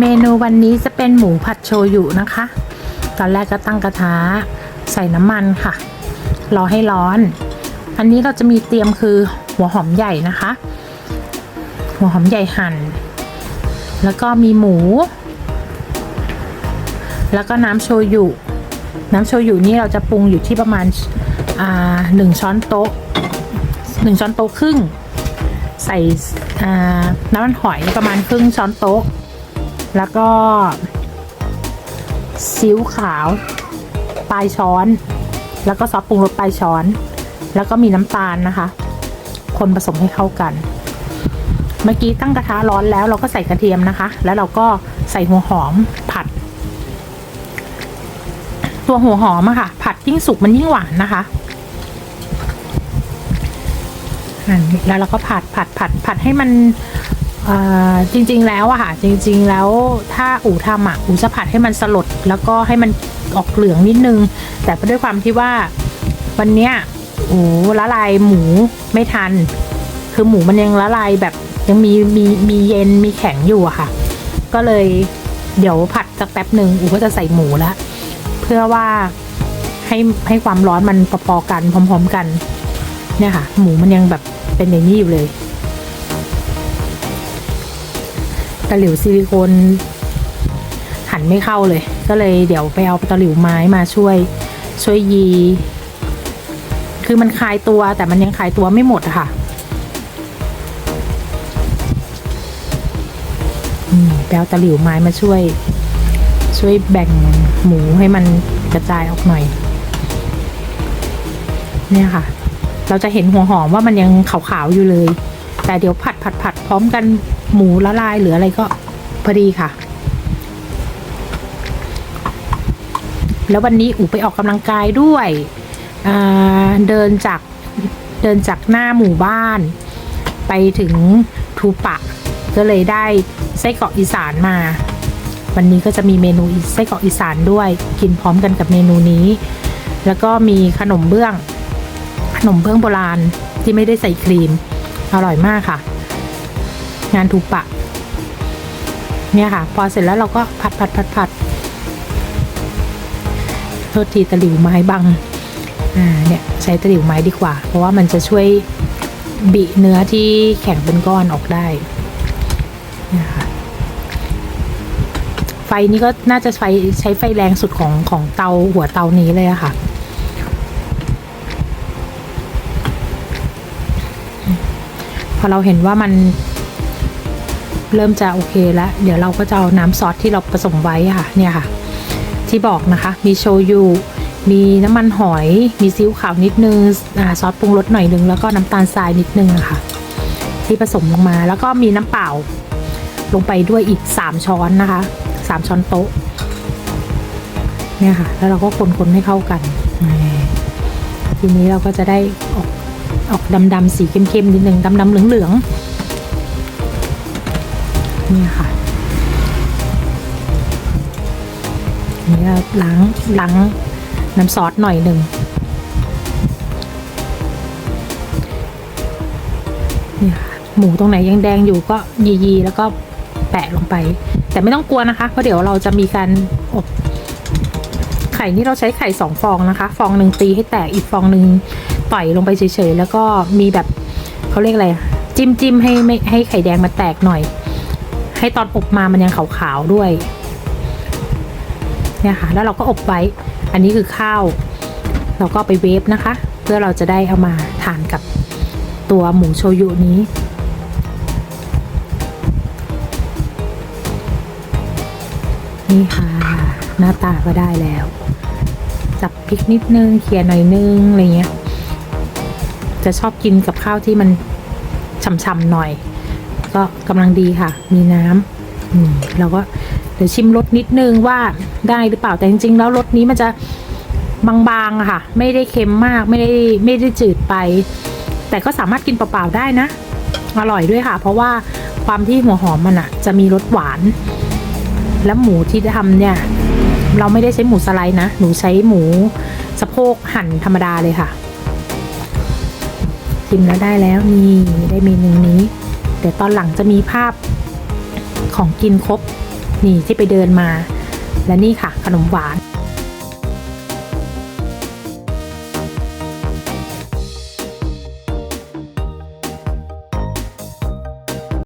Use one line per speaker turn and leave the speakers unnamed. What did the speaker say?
เมนูวันนี้จะเป็นหมูผัดโชยุนะคะ ตอนแรกก็ตั้งกระทะใส่น้ำมันค่ะ รอให้ร้อน อันนี้เราจะมีเตรียมคือหัวหอมใหญ่นะคะ หัวหอมใหญ่หั่น แล้วก็มีหมู แล้วก็น้ำโชยุ น้ำโชยุนี่เราจะปรุงอยู่ที่ประมาณอ่าหนึ่งช้อนโต๊ะหนึ่งช้อนโต๊ะครึ่ง ใส่น้ำมันหอยประมาณครึ่งช้อนโต๊ะ แล้วก็ซีอิ๊วขาวปลายช้อน แล้วก็ซอสปรุงรสปลายช้อน แล้วก็มีน้ำตาลนะคะ คนผสมให้เข้ากัน เมื่อกี้ตั้งกระทะร้อนแล้วเราก็ใส่กระเทียมนะคะ แล้วเราก็ใส่หัวหอมผัด ตัวหัวหอมอะค่ะ ผัดยิ่งสุกมันยิ่งหวานนะคะอันนี้แล้วเราก็ผัดผัดผัดผัดให้มัน จริง ๆ แล้วอะค่ะ จริง ๆ แล้วถ้าอู่ทำอะอู่จะผัดให้มันสลด แล้วก็ให้มันออกเหลืองนิดนึง แต่ด้วยความที่ว่าวันเนี้ยโอ้ละลายหมูไม่ทัน คือหมูมันยังละลายแบบยังมีมีมีเย็นมีแข็งอยู่อะค่ะ ก็เลยเดี๋ยวผัดสักแป๊บหนึ่งอูก็จะใส่หมูแล้วเพื่อว่าให้ให้ความร้อนมันพอๆกันพร้อม ๆ กัน เนี่ยค่ะ หมูมันยังแบบเป็นอย่างนี้อยู่เลย ตะหลิวซิลิโคนหันไม่เข้าเลย ก็เลยเดี๋ยวไปเอาตะหลิวไม้มาช่วยช่วยยี คือมันคลายตัวแต่มันยังคลายตัวไม่หมดค่ะไปเอาตะหลิวไม้มาช่วย ช่วยแบ่งหมูให้มันกระจายออกหน่อย เนี่ยค่ะ เราจะเห็นหัวหอมว่ามันยังขาวๆอยู่เลย แต่เดี๋ยวผัดผัดผัดพร้อมกัน หมูละลายหรืออะไรก็พอดีค่ะ แล้ววันนี้อูไปออกกำลังกายด้วยเดินจากเดินจากหน้าหมู่บ้าน ไปถึงทูปะ ก็เลยได้ไส้กรอกอีสานมา วันนี้ก็จะมีเมนูไส้กรอกอีสานด้วย กินพร้อมกันกับเมนูนี้ แล้วก็มีขนมเบื้อง ขนมเบื้องโบราณที่ไม่ได้ใส่ครีม อร่อยมากค่ะ งานทูปะ เนี่ยค่ะ พอเสร็จแล้วเราก็ผัดผัดผัดผัดโทษทีตะหลิวไม้บัง อ่า เนี่ยใช้ตะหลิวไม้ดีกว่า เพราะว่ามันจะช่วยบิเนื้อที่แข็งเป็นก้อนออกได้นี่ค่ะไฟนี้ก็น่าจะไฟใช้ไฟแรงสุดของของเตาหัวเตานี้เลยอะค่ะ พอเราเห็นว่ามัน เริ่มจะโอเคแล้วเดี๋ยวเราก็จะเอาน้ำซอสที่เราผสมไว้ค่ะเนี่ยค่ะ ที่บอกนะคะมีโชยุมีน้ำมันหอย มีซีอิ๊วขาวนิดนึงอ่าซอสปรุงรสหน่อยนึงแล้วก็น้ำตาลทรายนิดนึงะค่ะ ที่ผสมลงมาแล้วก็มีน้ำเปล่า ลงไปด้วยอีก 3 ช้อนนะคะ 3 ช้อนโต๊ะเนี่ยค่ะ แล้วเราก็คนๆให้เข้ากัน ทีนี้เราก็จะได้ออกออกดำๆสีเข้มๆนิดนึงดำๆเหลืองๆ นี่ค่ะนี่ล้างล้างน้ำซอสหน่อยหนึ่งนี่ค่ะหมูตรงไหนยังแดงอยู่ก็ยีๆแล้วก็แปะลงไป แต่ไม่ต้องกลัวนะคะ เพราะเดี๋ยวเราจะมีการอบไข่นี่เราใช้ไข่สองฟองนะคะ ฟองหนึ่งตีให้แตกอีกฟองหนึ่งต่อยลงไปเฉยๆ แล้วก็มีแบบเขาเรียกอะไรจิ้มจิ้มให้ไม่ให้ไข่แดงมันแตกหน่อย ให้ตอนอบมามันยังขาวๆด้วยเนี่ยค่ะแล้วเราก็อบไว้ อันนี้คือข้าว เราก็ไปเวฟนะคะ เพื่อเราจะได้เอามาทานกับตัวหมูโชยุนี้นี่ค่ะ หน้าตาก็ได้แล้ว จับพริกนิดนึงเคี่ยหน่อยนึงอะไรเงี้ยจะชอบกินกับข้าวที่มันฉ่ำๆหน่อย ก็กำลังดีค่ะ มีน้ำอืมเราก็เดี๋ยวชิมรสนิดนึงว่าได้หรือเปล่าแต่จริงๆ แล้วรสนี้มันจะบางๆอะค่ะ ไม่ได้เค็มมากไม่ได้ไม่ได้จืดไป แต่ก็สามารถกินเปล่าๆได้นะ อร่อยด้วยค่ะ เพราะว่าความที่หัวหอมมันอะจะมีรสหวาน แล้วหมูที่ทำเนี่ย เราไม่ได้ใช้หมูสไลด์นะหนูใช้หมูสะโพกหั่นธรรมดาเลยค่ะชิมแล้วได้แล้วนี่ได้เมนูนี้ เดี๋ยวตอนหลังจะมีภาพของกินครบ นี่ที่ไปเดินมา และนี่ค่ะขนมหวาน